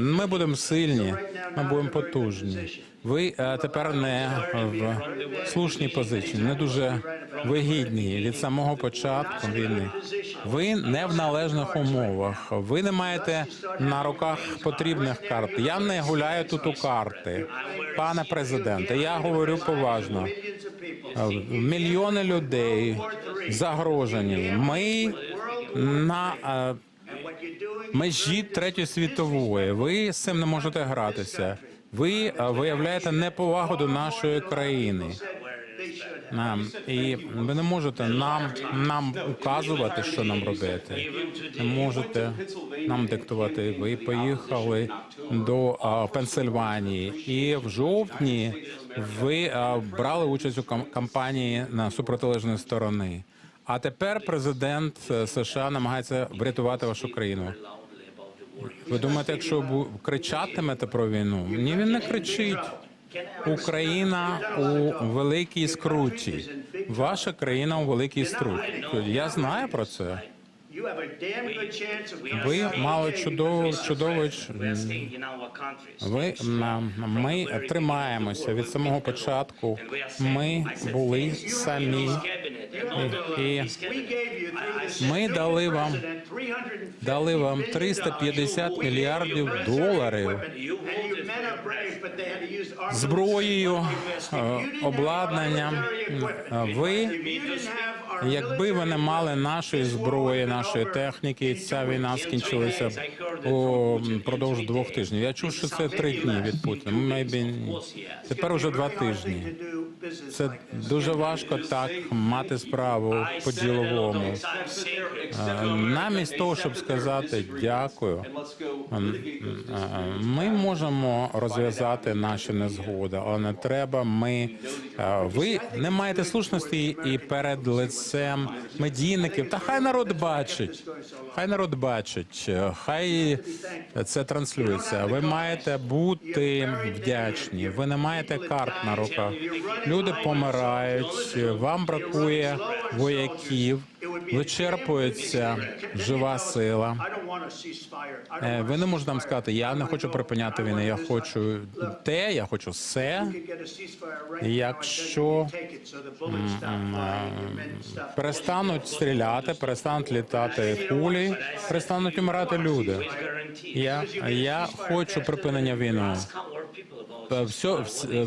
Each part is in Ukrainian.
Ми будемо сильні, ми будемо потужні. Ви е, тепер не в слушній позиції, не дуже вигідні від самого початку війни. Ви не в належних умовах. Ви не маєте на руках потрібних карт. Я не гуляю тут у карти, пане президенте. Я говорю поважно. Мільйони людей загрожені. Ми на е, межі третьої світової. Ви з цим не можете гратися. Ви е, виявляєте неповагу до нашої країни. І ви не можете нам нам указувати, що нам робити. Не можете нам диктувати. Ви поїхали до а, Пенсильванії, і в жовтні ви а, брали участь у кам- кампанії на супротилежної сторони. А тепер президент е, США намагається врятувати вашу країну. Ви думаєте, якщо кричатимете про війну? Ні, він не кричить. Україна у великій скруті. Ваша країна у великій скруті. Я знаю про це. Ви мали чудово, чудово. Ви ми тримаємося від самого початку. Ми були самі. І, ми дали вам дали вам 350 мільярдів доларів зброєю, е, обладнанням. Ви, якби ви не мали нашої зброї, нашої техніки, ця війна скінчилася упродовж двох тижнів. Я чув, що це три дні від Путіна. Maybe. Тепер уже два тижні. Це дуже важко так мати справу по діловому. Е, Намість того, щоб сказати дякую, е, ми можемо розв'язати наші незгоди, але не треба. Ми е, ви не маєте слушності і перед лицем медійників. Та хай народ бачить. Хай народ бачить, хай це транслюється. Ви маєте бути вдячні. Ви не маєте карт на руках. Люди помирають. Вам бракує вояків. Вичерпується жива сила. Е, Ви не можете нам сказати, я не хочу припиняти війни. Я хочу те, я хочу все. Якщо перестануть стріляти, перестануть літати кулі, перестануть умирати люди. Я, я хочу припинення війни. Все, вс- е,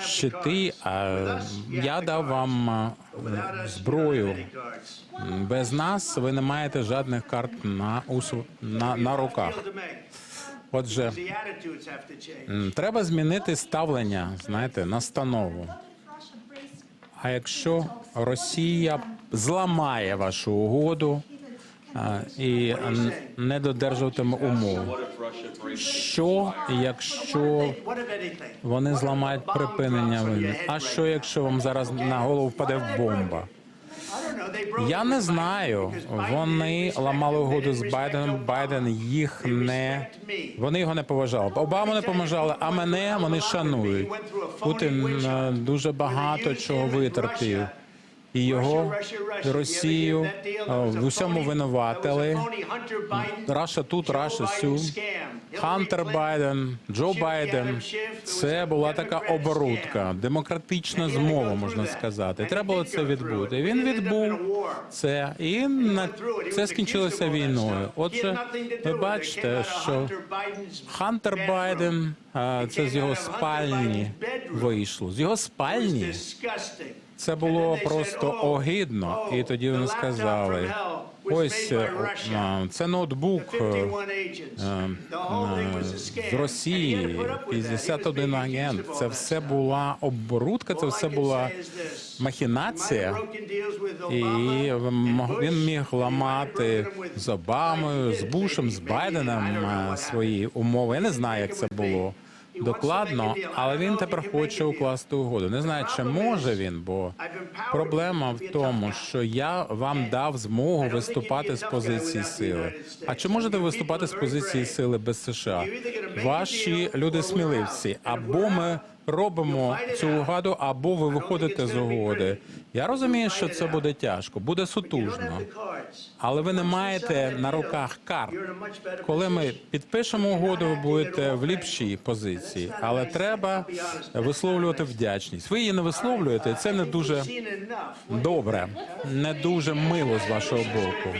щити, а я дав вам зброю. Без нас ви не маєте жодних карт на, усу- на, на руках. Отже, треба змінити ставлення, знаєте, настанову. А якщо Росія зламає вашу угоду і не додержуватиме умов, що якщо вони зламають припинення війни? А що якщо вам зараз на голову впаде бомба? Я не знаю. Вони ламали угоду з Байденом. Байден їх не вони його не поважали. Обаму не поважали, а мене вони шанують. Путін е, дуже багато чого витерпів. І його Росію в усьому винуватили. Раша тут, Раша сю. Хантер Байден, Джо Байден. Це була така оборудка, демократична змова, можна сказати. Треба було це відбути. Він відбув це, і на це скінчилося війною. Отже, ви бачите, що Хантер Байден це з його спальні вийшло. З його спальні це було просто огидно. І тоді вони сказали: Ось е, це ноутбук е, е, з Росії, 51 агент. Це все була оборудка, це все була махінація. І він міг ламати з Обамою, з Бушем, з Байденом свої умови. Я не знаю, як це було докладно, але він тепер хоче укласти угоду. Не знаю, чи може він, бо проблема в тому, що я вам дав змогу виступати з позиції сили. А чи можете виступати з позиції сили без США? Ваші люди сміливці, або ми робимо цю угоду, або ви виходите з угоди. Я розумію, що це буде тяжко, буде сутужно, але ви не маєте на руках карт. Коли ми підпишемо угоду, ви будете в ліпшій позиції, але треба висловлювати вдячність. Ви її не висловлюєте. Це не дуже добре, не дуже мило з вашого боку.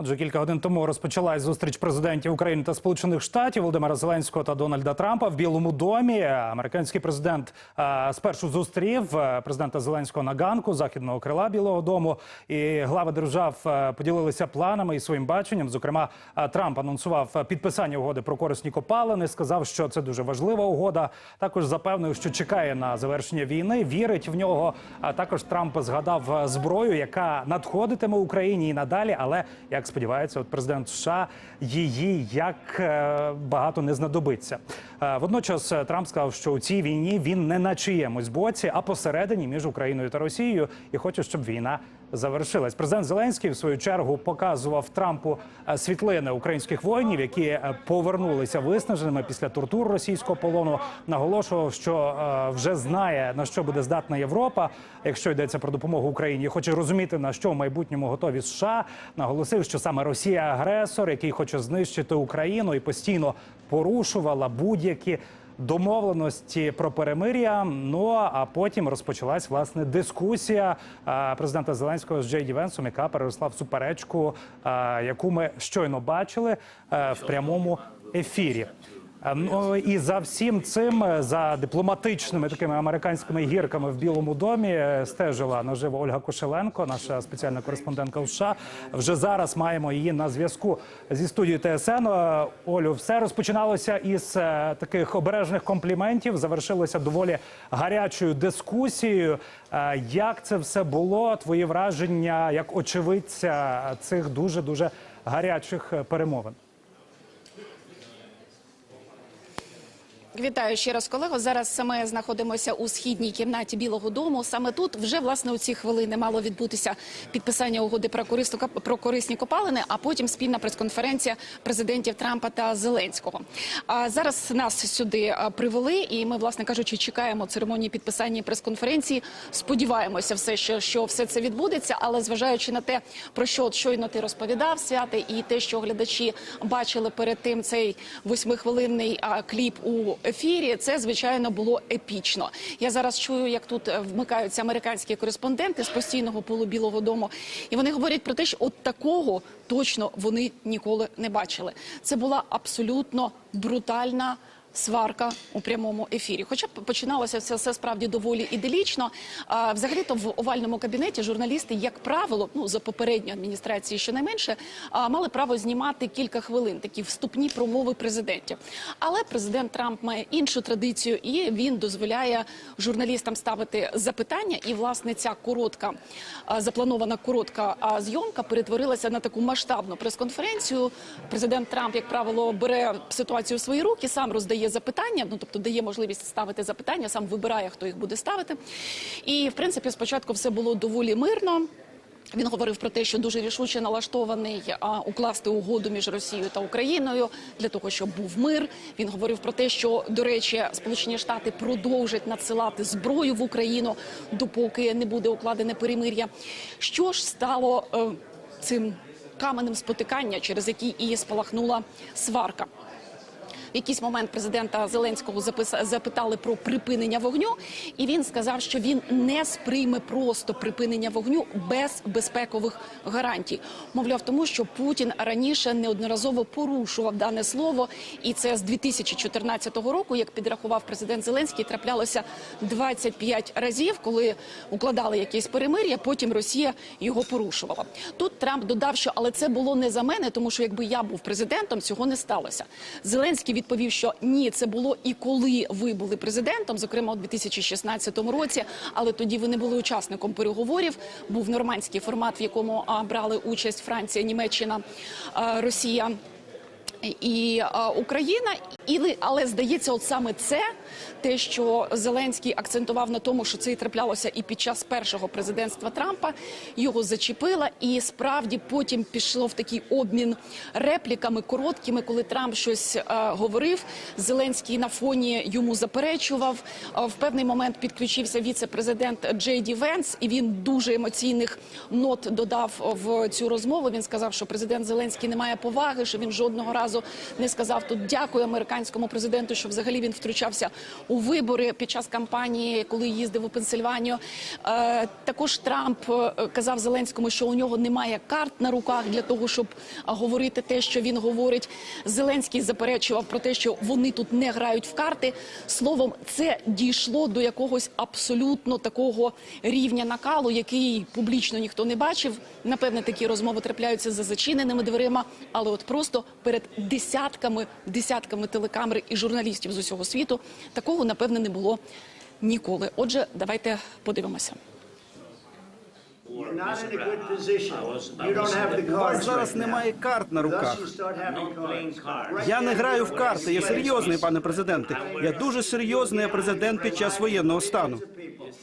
Отже, кілька годин тому розпочалась зустріч президентів України та Сполучених Штатів Володимира Зеленського та Дональда Трампа в Білому домі. Американський президент е, спершу зустрів е, президента Зеленського на ганку західного крила Білого Дому. І глави держав е, поділилися планами і своїм баченням. Зокрема, Трамп анонсував підписання угоди про корисні копалини. Сказав, що це дуже важлива угода. Також запевнив, що чекає на завершення війни. Вірить в нього. А також Трамп згадав зброю, яка надходитиме Україні і надалі. Але як сподівається, от президент США її як е, багато не знадобиться. Е, Водночас е, Трамп сказав, що у цій війні він не на чиємусь боці, а посередині між Україною та Росією, і хоче, щоб війна завершилась. Президент Зеленський в свою чергу показував Трампу е, світлини українських воїнів, які е, повернулися виснаженими після тортур російського полону. Наголошував, що е, вже знає на що буде здатна Європа, якщо йдеться про допомогу Україні. Хоче розуміти на що в майбутньому готові США. Наголосив, що саме Росія агресор, який хоче знищити Україну і постійно порушувала будь-які. Домовленості про перемир'я. Ну а потім розпочалась власне дискусія президента Зеленського з Джей Дівенсом, яка переросла в суперечку, яку ми щойно бачили в прямому ефірі. Ну і за всім цим, е, за дипломатичними такими американськими гірками в Білому домі, е, стежила наживо Ольга Кошеленко, наша спеціальна кореспондентка у США. Вже зараз маємо її на зв'язку зі студією ТСН. Е, Олю, все розпочиналося із таких обережних компліментів, завершилося доволі гарячою дискусією. Як це все було? Твої враження як очевидця цих дуже дуже гарячих перемовин? Вітаю ще раз, колего. Зараз ми знаходимося у східній кімнаті Білого Дому. Саме тут вже власне у ці хвилини мало відбутися підписання угоди про корисну про корисні копалини, а потім спільна прес-конференція президентів Трампа та Зеленського. А зараз нас сюди привели, і ми, власне кажучи, чекаємо церемонії підписання прес-конференції. Сподіваємося, все що, все це відбудеться, але зважаючи на те, про що щойно ти розповідав, святи, і те, що глядачі бачили перед тим цей восьмихвилинний кліп у ефірі, це звичайно було епічно. Я зараз чую, як тут е, вмикаються американські кореспонденти з постійного полу Білого Дому, і вони говорять про те, що от такого точно вони ніколи не бачили. Це була абсолютно брутальна. Сварка у прямому ефірі. Хоча починалося все, все справді доволі іделічно. А, взагалі-то в овальному кабінеті журналісти, як правило, ну за попередньої адміністрації, щонайменше, а, мали право знімати кілька хвилин такі вступні промови президентів. Але президент Трамп має іншу традицію, і він дозволяє журналістам ставити запитання. І власне ця коротка запланована коротка зйомка перетворилася на таку масштабну прес-конференцію. Президент Трамп, як правило, бере ситуацію в свої руки, сам роздає запитання, ну тобто дає можливість ставити запитання, сам вибирає, хто їх буде ставити. І в принципі, спочатку все було доволі мирно. Він говорив про те, що дуже рішуче налаштований а, укласти угоду між Росією та Україною для того, щоб був мир. Він говорив про те, що до речі, Сполучені Штати продовжать надсилати зброю в Україну, допоки не буде укладене перемир'я. Що ж стало е, цим каменем спотикання, через який і спалахнула сварка? В якийсь момент президента Зеленського запитали про припинення вогню, і він сказав, що він не сприйме просто припинення вогню без безпекових гарантій. Мовляв, тому що Путін раніше неодноразово порушував дане слово, і це з 2014 року, як підрахував президент Зеленський, траплялося 25 разів, коли укладали якесь перемир'я. Потім Росія його порушувала. Тут Трамп додав, що але це було не за мене, тому що якби я був президентом, цього не сталося. Зеленський відповів, що ні, це було і коли ви були президентом, зокрема у 2016 році. Але тоді ви не були учасником переговорів. Був нормандський формат, в якому брали участь Франція, Німеччина, Росія і Україна, і але здається, от саме це те, що Зеленський акцентував на тому, що це і траплялося і під час першого президентства Трампа, його зачепила, і справді потім пішло в такий обмін репліками короткими, коли Трамп щось е, говорив. Зеленський на фоні йому заперечував. В певний момент підключився віце-президент Джей Ді Венс, і він дуже емоційних нот додав в цю розмову. Він сказав, що президент Зеленський не має поваги, що він жодного разу не сказав тут дякую американському президенту, що взагалі він втручався у вибори під час кампанії, коли їздив у Пенсильванію. Е, також Трамп е, казав Зеленському, що у нього немає карт на руках для того, щоб говорити те, що він говорить. Зеленський заперечував про те, що вони тут не грають в карти. Словом, це дійшло до якогось абсолютно такого рівня накалу, який публічно ніхто не бачив. Напевне, такі розмови трапляються за зачиненими дверима, але от просто перед десятками, десятками телекамер і журналістів з усього світу такого напевне не було ніколи. Отже, давайте подивимося. У вас зараз немає карт на руках. Я не граю в карти. Я серйозний, пане президенте. Я дуже серйозний президент під час воєнного стану.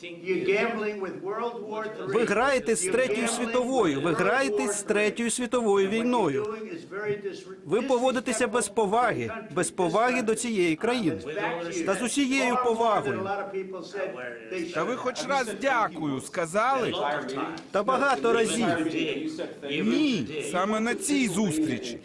You're gambling with World War III. Ви граєте з третьою світовою. Ви with граєте з третьою світовою війною. Ви поводитеся без поваги, без поваги до цієї країни. Та з усією повагою. Та ви хоч раз дякую сказали? Та багато разів. Ні, саме на цій зустрічі.